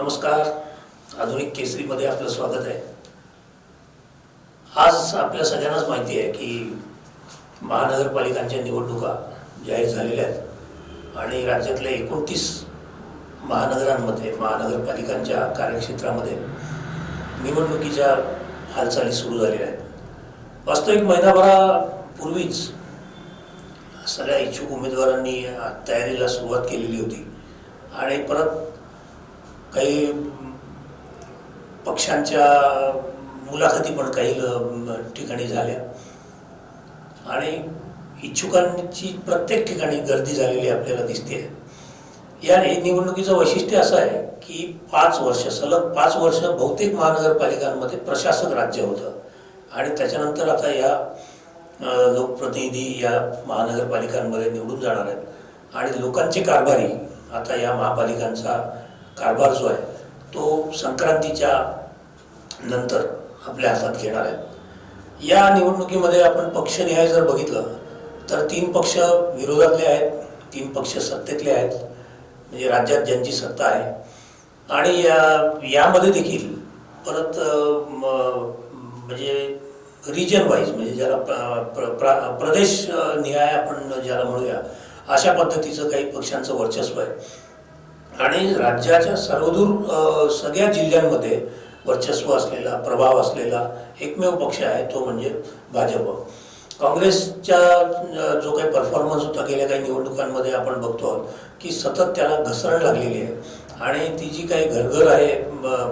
नमस्कार. आधुनिक केसरीमध्ये आपलं स्वागत आहे. आज आपल्या सगळ्यांनाच माहिती आहे की महानगरपालिकांच्या निवडणुका जाहीर झालेल्या आहेत. आणि राज्यातल्या एकोणतीस महानगरांमध्ये महानगरपालिकांच्या कार्यक्षेत्रामध्ये निवडणुकीच्या हालचाली सुरू झालेल्या आहेत. वास्तविक महिनाभरापूर्वीच सगळ्या इच्छुक उमेदवारांनी तयारीला सुरुवात केलेली होती. आणि परत काही पक्षांच्या मुलाखती पण काही ठिकाणी झाल्या. आणि इच्छुकांची प्रत्येक ठिकाणी गर्दी झालेली आपल्याला दिसते. या निवडणुकीचं वैशिष्ट्य असं आहे की पाच वर्ष सलग पाच वर्ष बहुतेक महानगरपालिकांमध्ये प्रशासक राज्य होतं. आणि त्याच्यानंतर आता या लोकप्रतिनिधी या महानगरपालिकांमध्ये निवडून जाणार आहेत. आणि लोकांचे कारभारी आता या महापालिकांचा कारभार जो आहे तो संक्रांतीच्या नंतर आपल्या हातात घेणार आहेत या निवडणुकीमध्ये आपण पक्षनिहाय जर बघितलं तर तीन पक्ष विरोधातले आहेत तीन पक्ष सत्तेतले आहेत म्हणजे राज्यात ज्यांची सत्ता आहे. आणि या यामध्ये देखील परत म्हणजे रिजन वाईज म्हणजे ज्याला प्र- प्र- प्रा- प्रदेश निहाय आपण ज्याला म्हणूया अशा पद्धतीचं काही पक्षांचं वर्चस्व आहे. आणि राज्याच्या सर्वदूर सगळ्या जिल्ह्यांमध्ये वर्चस्व असलेला प्रभाव असलेला एकमेव पक्ष आहे तो म्हणजे भाजप. काँग्रेसच्या जो काही परफॉर्मन्स होता गेल्या काही निवडणुकांमध्ये आपण बघतो आहोत की सतत त्याला घसरण लागलेली आहे. आणि ती जी काही घरघर आहे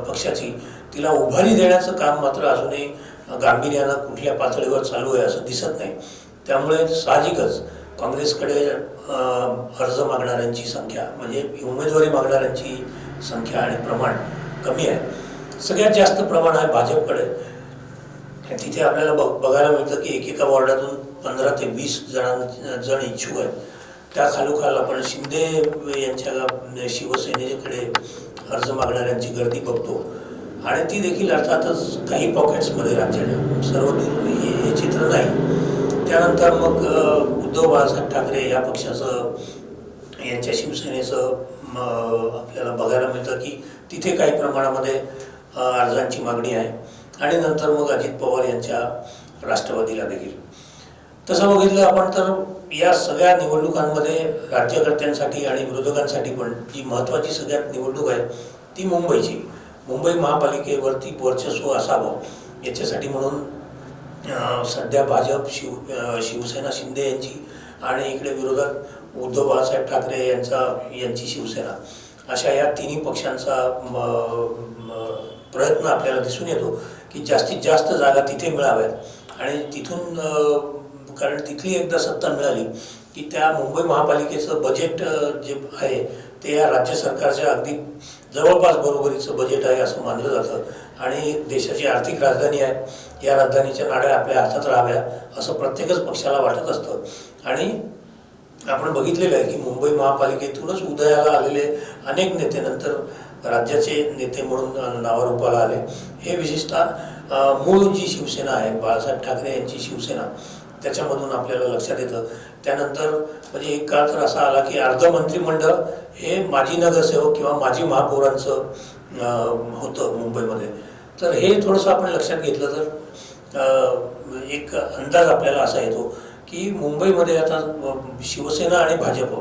पक्षाची तिला उभारी देण्याचं काम मात्र अजूनही गांभीर्यानं कुठल्या पातळीवर चालू आहे असं दिसत नाही. त्यामुळे साहजिकच काँग्रेसकडे अर्ज मागणाऱ्यांची संख्या म्हणजे उमेदवारी मागणाऱ्यांची संख्या आणि प्रमाण कमी आहे. सगळ्यात जास्त प्रमाण आहे भाजपकडे. तिथे आपल्याला बघ बघायला मिळतं की एकेका वॉर्डातून पंधरा ते वीस जणां जण इच्छुक आहेत. त्या खालोखाल आपण शिंदे यांच्या शिवसेनेकडे अर्ज मागणाऱ्यांची गर्दी बघतो. आणि ती देखील अर्थातच काही पॉकेट्समध्ये राज्याच्या सर्व दूर हे चित्र नाही. त्यानंतर मग उद्धव बाळासाहेब ठाकरे या पक्षाचं यांच्या शिवसेनेचं आपल्याला बघायला मिळतं की तिथे काही प्रमाणामध्ये अर्जांची मागणी आहे. आणि नंतर मग अजित पवार यांच्या राष्ट्रवादीला देखील. तसं बघितलं आपण तर या सगळ्या निवडणुकांमध्ये राज्यकर्त्यांसाठी आणि विरोधकांसाठी पण जी महत्त्वाची सगळ्यात निवडणूक आहे ती मुंबईची. मुंबई महापालिकेवरती वर्चस्व असावं याच्यासाठी म्हणून सध्या भाजप शिव शिवसेना शिंदे यांची आणि इकडे विरोधात उद्धव बाळासाहेब ठाकरे यांचा यांची शिवसेना. अशा या तिन्ही पक्षांचा प्रयत्न आपल्याला दिसून येतो की जास्तीत जास्त जागा तिथे मिळाव्यात. आणि तिथून कारण तिथली एकदा सत्ता मिळाली की त्या मुंबई महापालिकेचं बजेट जे आहे ते या राज्य सरकारच्या अगदी जवळपास बरोबरीचं बजेट आहे असं मानलं जातं. आणि देशाची आर्थिक राजधानी आहे. या राजधानीच्या नाड्या आपल्या हातात राहाव्या असं प्रत्येकच पक्षाला वाटत असतं. आणि आपण बघितलेलं आहे की मुंबई महापालिकेतूनच उदयाला आलेले अनेक नेते नंतर राज्याचे नेते म्हणून नावारूपाला आले. हे विशेषतः मूळ जी शिवसेना आहे बाळासाहेब ठाकरे यांची शिवसेना त्याच्यामधून आपल्याला लक्षात येतं. त्यानंतर म्हणजे एक काळ तर असा आला की अर्ध मंत्रिमंडळ हे माजी नगरसेवक किंवा माजी महापौरांचं होतं मुंबईमध्ये. तर हे थोडंसं आपण लक्षात घेतलं तर एक अंदाज आपल्याला असा येतो की मुंबईमध्ये आता शिवसेना आणि भाजप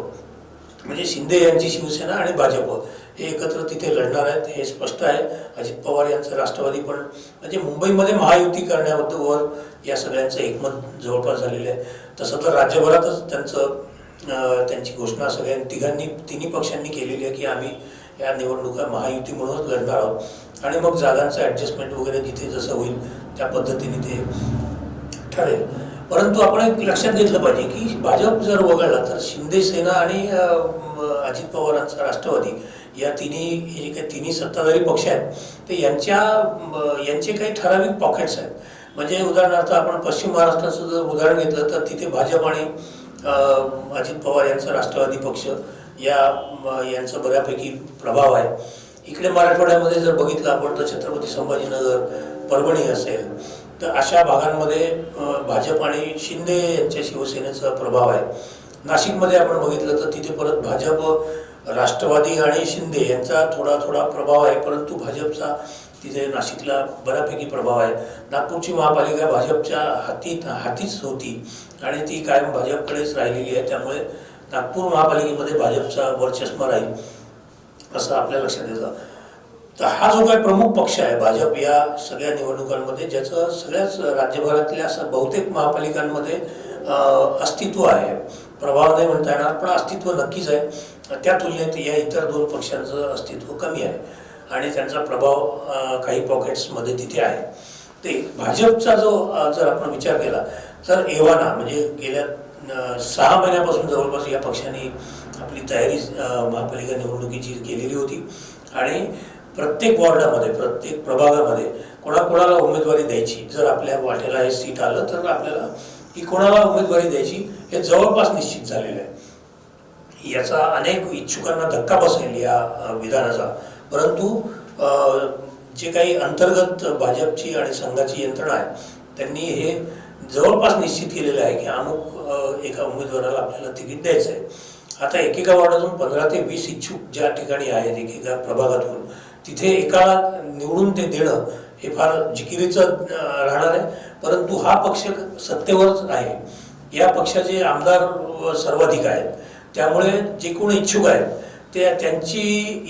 म्हणजे शिंदे यांची शिवसेना आणि भाजप हे एकत्र तिथे लढणार आहेत हे स्पष्ट आहे. अजित पवार यांचं राष्ट्रवादी पण म्हणजे मुंबईमध्ये महायुती करण्याबद्दल या सगळ्यांचं एकमत जवळपास झालेलं आहे. तसं तर राज्यभरातच त्यांचं त्यांची घोषणा सगळ्या तिघांनी तिन्ही पक्षांनी केलेली आहे की आम्ही या निवडणुका महायुती म्हणूनच लढणार आहोत. आणि मग जागांचं ॲडजस्टमेंट वगैरे जिथे जसं होईल त्या पद्धतीने ते ठरेल. परंतु आपण एक लक्षात घेतलं पाहिजे की भाजप जर वगळला तर शिंदे सेना आणि अजित पवारांचा राष्ट्रवादी या तिन्ही हे जे काही तिन्ही सत्ताधारी पक्ष आहेत ते यांच्या यांचे काही ठराविक पॉकेट्स आहेत. म्हणजे उदाहरणार्थ आपण पश्चिम महाराष्ट्राचं जर उदाहरण घेतलं तर तिथे भाजप आणि अजित पवार यांचा राष्ट्रवादी पक्ष या यांचा बऱ्यापैकी प्रभाव आहे. इकडे मराठवाड्यामध्ये जर बघितलं आपण तर छत्रपती संभाजीनगर परभणी असेल तर अशा भागांमध्ये भाजप आणि शिंदे यांच्या शिवसेनेचा प्रभाव आहे. नाशिकमध्ये आपण बघितलं तर तिथे परत भाजप राष्ट्रवादी आणि शिंदे यांचा थोडा थोडा प्रभाव आहे परंतु भाजपचा तिथे नाशिकला बऱ्यापैकी प्रभाव आहे. नागपूरची महापालिका भाजपच्या हाती हातीच होती आणि ती कायम भाजपकडेच राहिलेली आहे त्यामुळे नागपूर महापालिकेमध्ये भाजपचा वर्चस्व राहील असं आपल्या लक्षात येतं. तर हा जो काही प्रमुख पक्ष आहे भाजप या सगळ्या निवडणुकांमध्ये ज्याचं सगळ्याच राज्यभरातल्या बहुतेक महापालिकांमध्ये अस्तित्व आहे. प्रभाव नाही म्हणता येणार पण अस्तित्व नक्कीच आहे. त्या तुलनेत या इतर दोन पक्षांचं अस्तित्व कमी आहे. आणि त्यांचा प्रभाव काही पॉकेट्समध्ये तिथे आहे. ते भाजपचा जो जर आपण विचार केला तर एव्हाना म्हणजे गेल्या सहा महिन्यापासून जवळपास या पक्षाने आपली तयारी महापालिका निवडणुकीची केलेली होती. आणि प्रत्येक वॉर्डामध्ये प्रत्येक प्रभागामध्ये कोणाकोणाला उमेदवारी द्यायची जर आपल्या वाटेला हे सीट आलं तर आपल्याला ही कोणाला उमेदवारी द्यायची हे जवळपास निश्चित झालेलं आहे. याचा अनेक इच्छुकांना धक्का बसेल या विधानाचा. परंतु जे काही अंतर्गत भाजपची आणि संघाची यंत्रणा आहे त्यांनी हे जवळपास निश्चित केलेलं आहे की अमुक एका उमेदवाराला आपल्याला तिकीट द्यायचं आहे. आता एकेका वार्डातून पंधरा ते वीस इच्छुक ज्या ठिकाणी आहेत एकेका प्रभागातून तिथे एकाला निवडून ते देणं हे फार जिकिरीचं राहणार आहे. परंतु हा पक्ष सत्तेवरच आहे. या पक्षाचे आमदार सर्वाधिक आहेत. त्यामुळे जे कोण इच्छुक आहेत ते त्यांची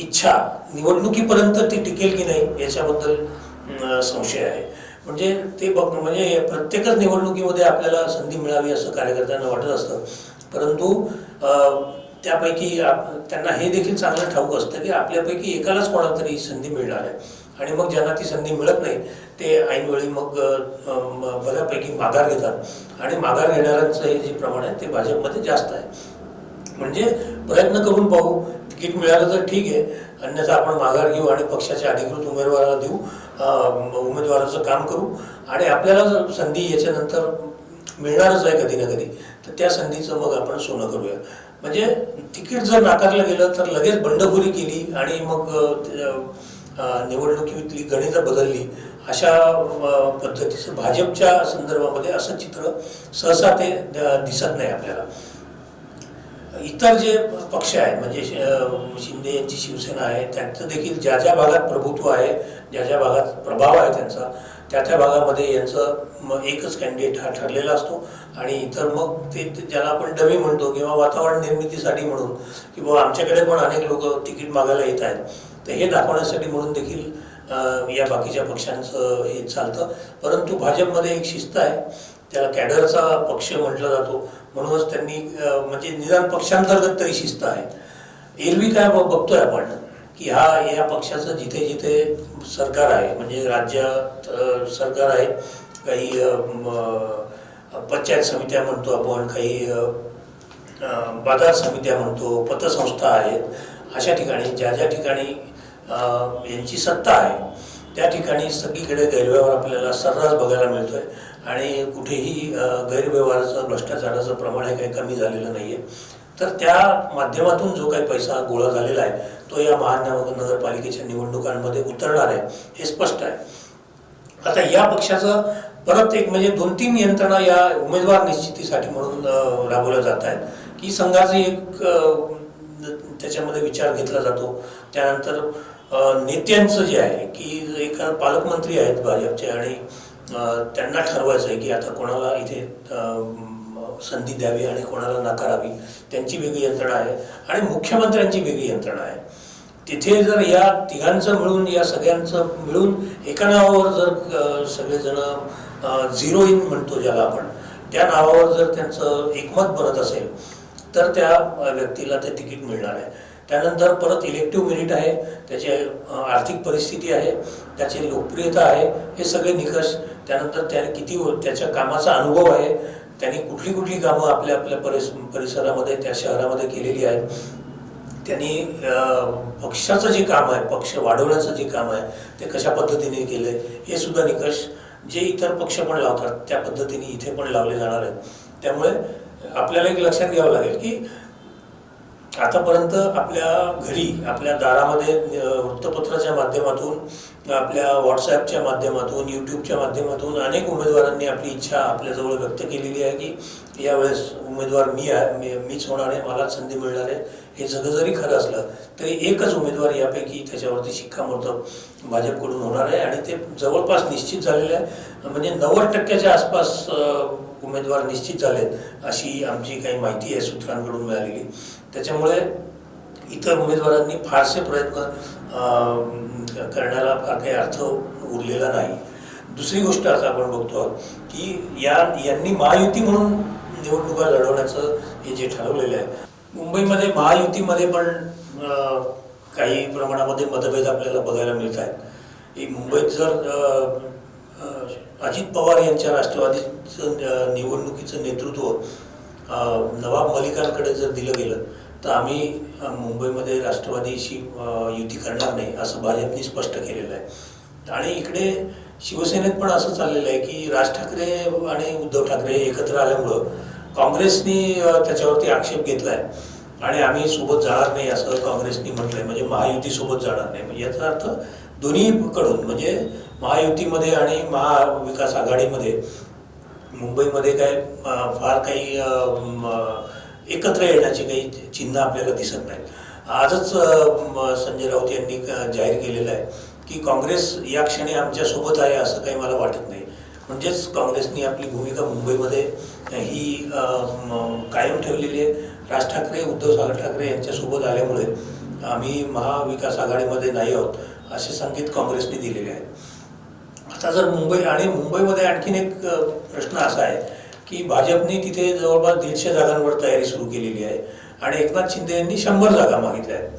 इच्छा निवडणुकीपर्यंत ती टिकेल की नाही याच्याबद्दल संशय आहे. म्हणजे ते बघ म्हणजे प्रत्येकच निवडणुकीमध्ये आपल्याला संधी मिळावी असं कार्यकर्त्यांना वाटत असतं. परंतु त्यापैकी त्यांना हे देखील चांगलं ठाऊक असतं की आपल्यापैकी एकालाच कोणाला तरी संधी मिळणार आहे. आणि मग ज्यांना ती संधी मिळत नाही ते ऐनवेळी मग बऱ्यापैकी माघार घेतात. आणि माघार घेणाऱ्यांचं हे जे प्रमाण आहे ते भाजपमध्ये जास्त आहे. म्हणजे प्रयत्न करून पाहू. तिकीट मिळालं तर ठीक आहे. अन्यथा आपण माघार घेऊ आणि पक्षाच्या अधिकृत उमेदवाराला देऊ. उमेदवाराचं काम करू. आणि आपल्याला जर संधी याच्यानंतर मिळणारच आहे कधी ना कधी तर त्या संधीचं मग आपण सोनं करूया. म्हणजे तिकीट जर नाकारलं गेलं तर लगेच बंडखोरी केली आणि मग निवडणुकीतली गणितं बदलली अशा पद्धतीचं भाजपच्या संदर्भामध्ये असं चित्र सहसा ते दिसत नाही आपल्याला. इतर जे पक्ष आहेत म्हणजे श- शिंदे यांची शिवसेना आहे त्यांचं देखील ज्या ज्या भागात प्रभुत्व आहे ज्या ज्या भागात प्रभाव आहे त्यांचा त्या त्या भागामध्ये यांचं मग एकच कॅन्डिडेट हा ठरलेला असतो. आणि इतर मग ते ज्याला आपण डबे म्हणतो किंवा वातावरण निर्मितीसाठी म्हणून की बाबा आमच्याकडे पण अनेक लोक तिकीट मागायला येत आहेत तर हे दाखवण्यासाठी म्हणून देखील या बाकीच्या पक्षांचं हे चालतं. परंतु भाजपमध्ये एक शिस्त आहे त्याला कॅडरचा पक्ष म्हटला जातो. म्हणूनच त्यांनी म्हणजे निदान पक्षांतर्गत तरी शिस्त आहे. एरवी काय बघतोय आपण की हा या पक्षाचं जिथे जिथे सरकार आहे म्हणजे राज्यात सरकार आहे काही पंचायत समित्या म्हणतो आपण काही बाजार समित्या म्हणतो पतसंस्था आहेत अशा ठिकाणी ज्या ज्या ठिकाणी यांची सत्ता आहे त्या ठिकाणी सगळीकडे गैरव्यवहार आपल्याला सर्रास बघायला मिळतोय. आणि कुठेही गैरव्यवहाराचं भ्रष्टाचाराचं प्रमाण हे काही कमी झालेलं नाही आहे तर त्या माध्यमातून जो काही पैसा गोळा झालेला आहे तो या महानगरपालिकेच्या निवडणुकांमध्ये उतरणार आहे हे स्पष्ट आहे. आता या पक्षाचं परत एक म्हणजे दोन तीन यंत्रणा या उमेदवार निश्चितीसाठी म्हणून राबवल्या जात आहेत. की संघाचे एक त्याच्यामध्ये विचार घेतला जातो. त्यानंतर नेत्यांचं जे आहे की एक पालकमंत्री आहेत भाजपचे आणि त्यांना ठरवायचं आहे की आता कोणाला इथे संधी द्यावी आणि कोणाला नाकारावी त्यांची वेगळी यंत्रणा आहे आणि मुख्यमंत्र्यांची वेगळी यंत्रणा आहे. तिथे जर या तिघांचं मिळून या सगळ्यांचं मिळून एका नावावर जर सगळेजण झिरो इन म्हणतो ज्याला आपण त्या नावावर जर त्यांचं एकमत बनत असेल तर त्या व्यक्तीला ते तिकीट मिळणार आहे. त्यानंतर परत इलेक्टिव्ह मेरिट आहे त्याची आर्थिक परिस्थिती आहे त्याची लोकप्रियता आहे हे सगळे निकष त्यानंतर त्या किती त्याच्या कामाचा अनुभव आहे. त्यांनी कुठली कुठली कामं आपल्या आपल्या परिस परिसरामध्ये त्या शहरामध्ये केलेली आहेत. त्यांनी पक्षाचं जे काम आहे पक्ष वाढवण्याचं जे काम आहे ते कशा पद्धतीने केलं आहे हे सुद्धा निकष जे इतर पक्ष पण लावतात त्या पद्धतीने इथे पण लावले जाणार आहेत. त्यामुळे आपल्याला एक लक्षात घ्यावं लागेल की आतापर्यंत आपल्या घरी आपल्या दारामध्ये वृत्तपत्राच्या माध्यमातून आपल्या व्हॉट्सॲपच्या माध्यमातून यूट्यूबच्या माध्यमातून अनेक उमेदवारांनी आपली इच्छा आपल्याजवळ व्यक्त केलेली आहे की यावेळेस उमेदवार मी आहे मीच होणार आहे मलाच संधी मिळणार आहे हे सगळं जरी खरं असलं तरी एकच उमेदवार यापैकी त्याच्यावरती शिक्कामोर्तब भाजपकडून होणार आहे आणि ते जवळपास निश्चित झालेलं आहे. म्हणजे नव्वद टक्क्याच्या आसपास उमेदवार निश्चित झालेत अशी आमची काही माहिती आहे सूत्रांकडून मिळालेली. त्याच्यामुळे इतर उमेदवारांनी फारसे प्रयत्न करण्याला फार काही अर्थ उरलेला नाही. दुसरी गोष्ट आता आपण बघतो आहोत की या यांनी महायुती म्हणून निवडणुका लढवण्याचं हे जे ठरवलेलं आहे मुंबईमध्ये महायुतीमध्ये पण काही प्रमाणामध्ये मतभेद आपल्याला बघायला मिळत आहेत. मुंबईत जर अजित पवार यांच्या राष्ट्रवादीचं निवडणुकीचं नेतृत्व नवाब मलिकांकडे जर दिलं गेलं तर आम्ही मुंबईमध्ये राष्ट्रवादीशी युती करणार नाही असं भाजपने स्पष्ट केलेलं आहे. आणि इकडे शिवसेनेत पण असं चाललेलं आहे की राज ठाकरे आणि उद्धव ठाकरे एकत्र आल्यामुळं काँग्रेसनी त्याच्यावरती आक्षेप घेतला आहे आणि आम्ही सोबत जाणार नाही असं काँग्रेसनी म्हटलंय. म्हणजे महायुती सोबत जाणार नाही. म्हणजे याचा अर्थ दोन्हीकडून म्हणजे महायुतीमध्ये आणि महाविकास आघाडीमध्ये मुंबईमध्ये काय फार काही एकत्र येण्याची काही चिन्ह आपल्याला दिसत नाहीत. आजच संजय राऊत यांनी क- जाहीर केलेलं आहे की काँग्रेस या क्षणी आमच्यासोबत आहे असं काही मला वाटत नाही. म्हणजेच काँग्रेसनी आपली भूमिका मुंबईमध्ये ही कायम ठेवलेली आहे. राज ठाकरे उद्धव सागर ठाकरे यांच्यासोबत आल्यामुळे आम्ही महाविकास आघाडीमध्ये नाही आहोत असे संकेत काँग्रेसने दिलेले आहेत. आता जर मुंबई आणि मुंबईमध्ये आणखीन एक प्रश्न असा आहे की भाजपने तिथे जवळपास दीडशे जागांवर तयारी सुरू केलेली आहे आणि एकनाथ शिंदे यांनी शंभर जागा मागितल्या आहेत.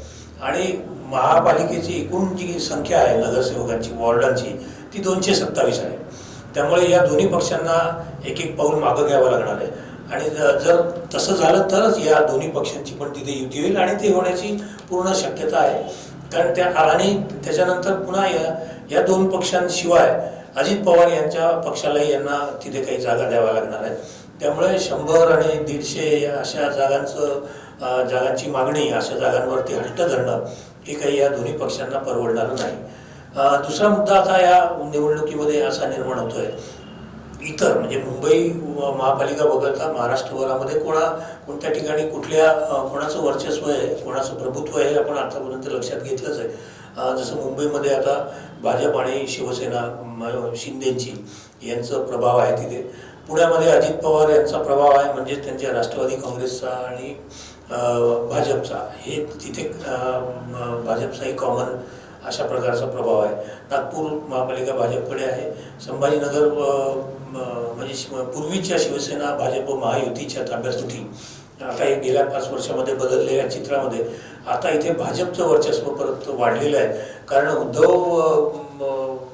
आणि महापालिकेची एकूण जी संख्या आहे नगरसेवकांची वॉर्डांची ती दोनशे सत्तावीस आहे. त्यामुळे या दोन्ही पक्षांना एक एक पाऊल मागं घ्यावं लागणार आहे. आणि जर तसं झालं तरच या दोन्ही पक्षांची पण तिथे युती होईल आणि ते होण्याची पूर्ण शक्यता आहे. कारण त्या आणि त्याच्यानंतर पुन्हा या या दोन पक्षांशिवाय अजित पवार यांच्या पक्षालाही यांना तिथे काही जागा द्याव्या लागणार आहेत. त्यामुळे शंभर आणि दीडशे या अशा जागांचं जागांची मागणी अशा जागांवरती हट्ट धरणं हे काही या दोन्ही पक्षांना परवडणारं नाही. दुसरा मुद्दा आता या निवडणुकीमध्ये असा निर्माण होतोय. इतर म्हणजे मुंबई महापालिका वगळता महाराष्ट्रभरामध्ये कोणा कोणत्या ठिकाणी कुठल्या कोणाचं वर्चस्व आहे कोणाचं प्रभुत्व आहे हे आपण आतापर्यंत लक्षात घेतलंच आहे. जसं मुंबईमध्ये आता भाजप आणि शिवसेना शिंदेची यांचं प्रभाव आहे तिथे. पुण्यामध्ये अजित पवार यांचा प्रभाव आहे म्हणजे त्यांच्या राष्ट्रवादी काँग्रेसचा आणि भाजपचा. हे तिथे भाजपचाही कॉमन अशा प्रकारचा प्रभाव आहे. नागपूर महापालिका भाजपकडे आहे. संभाजीनगर म्हणजे पूर्वीच्या शिवसेना भाजप महायुतीच्या ताब्यात होती आता हे गेल्या पाच वर्षामध्ये बदललेल्या चित्रामध्ये आता इथे भाजपचं वर्चस्व परत वाढलेलं आहे. कारण उद्धव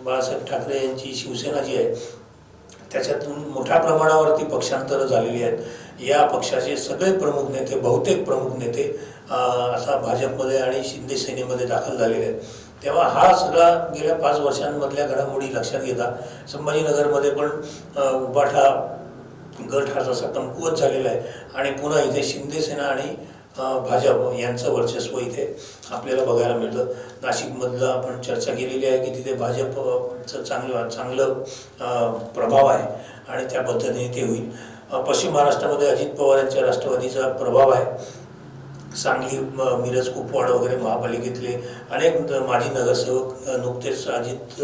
बाळासाहेब ठाकरे यांची शिवसेना जी आहे त्याच्यातून मोठ्या प्रमाणावरती पक्षांतरं झालेली आहेत. या पक्षाचे सगळे प्रमुख नेते बहुतेक प्रमुख नेते आता भाजपमध्ये आणि शिंदे सेनेमध्ये दाखल झालेले आहेत. तेव्हा हा सगळा गेल्या पाच वर्षांमधल्या घडामोडी लक्षात घेता संभाजीनगरमध्ये पण उबाठा गट हा जसा कमकुवत झालेला आहे आणि पुन्हा इथे शिंदेसेना आणि भाजप यांचं वर्चस्व इथे आपल्याला बघायला मिळतं. नाशिकमधलं आपण चर्चा केलेली आहे की तिथे भाजपचं चांगलं चांगलं प्रभाव आहे आणि त्या पद्धतीने ते होईल. पश्चिम महाराष्ट्रामध्ये अजित पवार यांच्या राष्ट्रवादीचा प्रभाव आहे. सांगली म- मिरज कुपवाड वगैरे महापालिकेतले अनेक माजी नगरसेवक नुकतेच अजित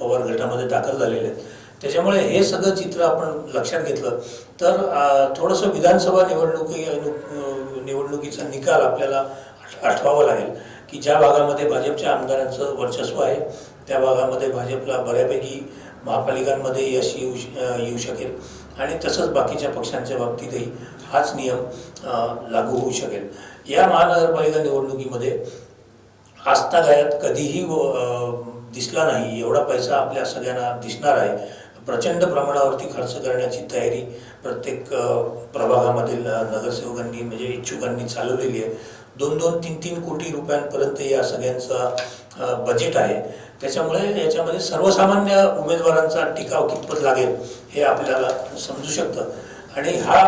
पवार गटामध्ये दाखल झालेले आहेत. त्याच्यामुळे हे सगळं चित्र आपण लक्षात घेतलं. तर थोडंसं विधानसभा निवडणुकी निवडणुकीचा निकाल आपल्याला आठवावा लागेल की ज्या भागामध्ये भाजपच्या आमदारांचं वर्चस्व आहे त्या भागामध्ये भाजपला बऱ्यापैकी महापालिकांमध्ये यश येऊ श- येऊ शकेल आणि तसंच बाकीच्या पक्षांच्या बाबतीतही हाच नियम लागू होऊ शकेल. या महानगरपालिका निवडणुकीमध्ये आजतागायत कधीही दिसला नाही एवढा पैसा आपल्या सगळ्यांना दिसणार आहे. प्रचंड प्रमाणावरती खर्च करण्याची तयारी प्रत्येक प्रभागामधील नगरसेवकांनी म्हणजे इच्छुकांनी चालवलेली आहे. दोन दोन तीन तीन कोटी रुपयांपर्यंत या सगळ्यांचा बजेट आहे. त्याच्यामुळे याच्यामध्ये सर्वसामान्य उमेदवारांचा टिकाव कितपत लागेल हे आपल्याला समजू शकतं. आणि हा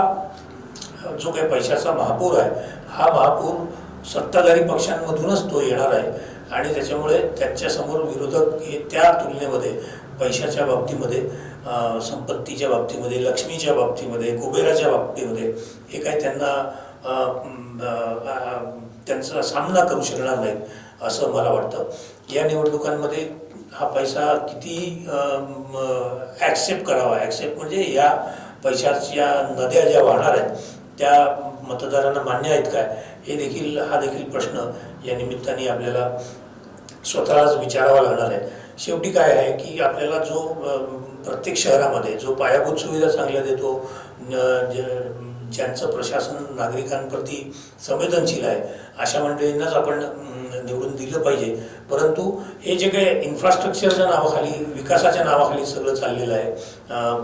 जो काही पैशाचा महापूर आहे हा महापूर सत्ताधारी पक्षांमधूनच तो येणार आहे. आणि त्याच्यामुळे त्यांच्यासमोर विरोधक हे त्या तुलनेमध्ये पैशाच्या बाबतीमध्ये संपत्तीच्या बाबतीमध्ये लक्ष्मीच्या बाबतीमध्ये कुबेराच्या बाबतीमध्ये हे काय त्यांना त्यांचा सामना करू शकणार नाहीत असं मला वाटतं. या निवडणुकांमध्ये हा पैसा किती ॲक्सेप्ट करावा? ॲक्सेप्ट म्हणजे या पैशाच्या नद्या ज्या वाहणार आहेत त्या मतदारांना मान्य आहेत काय? हे देखील हा देखील प्रश्न या निमित्ताने आपल्याला स्वतःलाच विचारावा लागणार आहे. शेवटी काय आहे की आपल्याला जो प्रत्येक शहरामध्ये जो पायाभूत सुविधा चांगल्या देतो ज- ज्यांचं प्रशासन नागरिकांप्रती संवेदनशील आहे अशा मंडळींनाच आपण निवडून दिलं पाहिजे. परंतु हे जे काही इन्फ्रास्ट्रक्चरच्या नावाखाली विकासाच्या नावाखाली सगळं चाललेलं आहे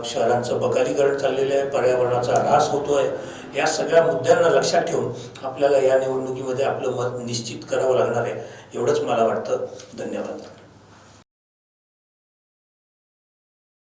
शहरांचं बकालीकरण चाललेलं आहे पर्यावरणाचा ऱ्हास होतो आहे या सगळ्या मुद्द्यांना लक्षात ठेवून आपल्याला या निवडणुकीमध्ये आपलं मत निश्चित करावं लागणार आहे एवढंच मला वाटतं. धन्यवाद.